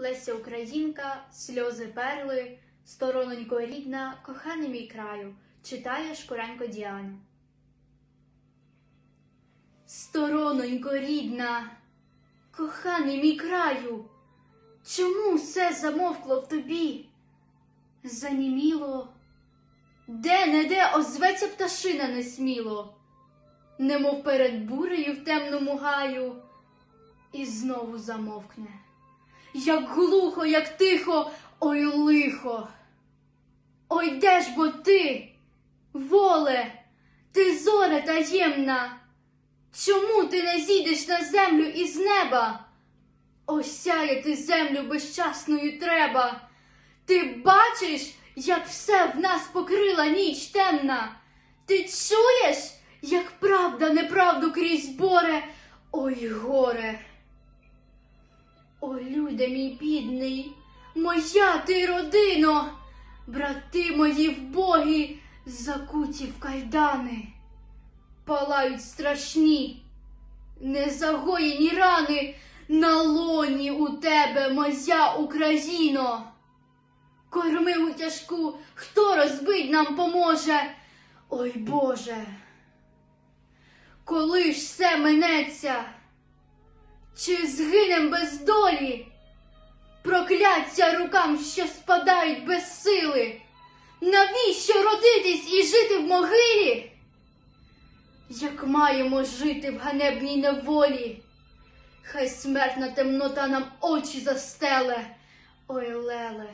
Леся Українка, сльози перли, сторононько рідна, коханий мій краю, читає Шкуренько Діана. Сторононько рідна, коханий мій краю, чому все замовкло в тобі? Заніміло, де не де озветься пташина несміло, немов перед бурею в темному гаю, і знову замовкне. Як глухо, як тихо, ой лихо. Ой де ж бо ти, воле, ти зоре таємна, чому ти не зійдеш на землю із неба? Осяяти землю безчасною треба. Ти бачиш, як все в нас покрила ніч темна. Ти чуєш, як правда неправду крізь боре, ой горе. О, люде мій бідний, моя ти родино, брати мої вбогі, закуті в кайдани, палають страшні, незагоєні рани на лоні у тебе, моя Україно. Кормиву тяжку, хто розбить нам поможе? Ой Боже, коли ж все минеться? Чи згинем без долі? Прокляття рукам, що спадають без сили. Навіщо родитись і жити в могилі? Як маємо жити в ганебній неволі? Хай смертна темнота нам очі застеле. Ой, леле.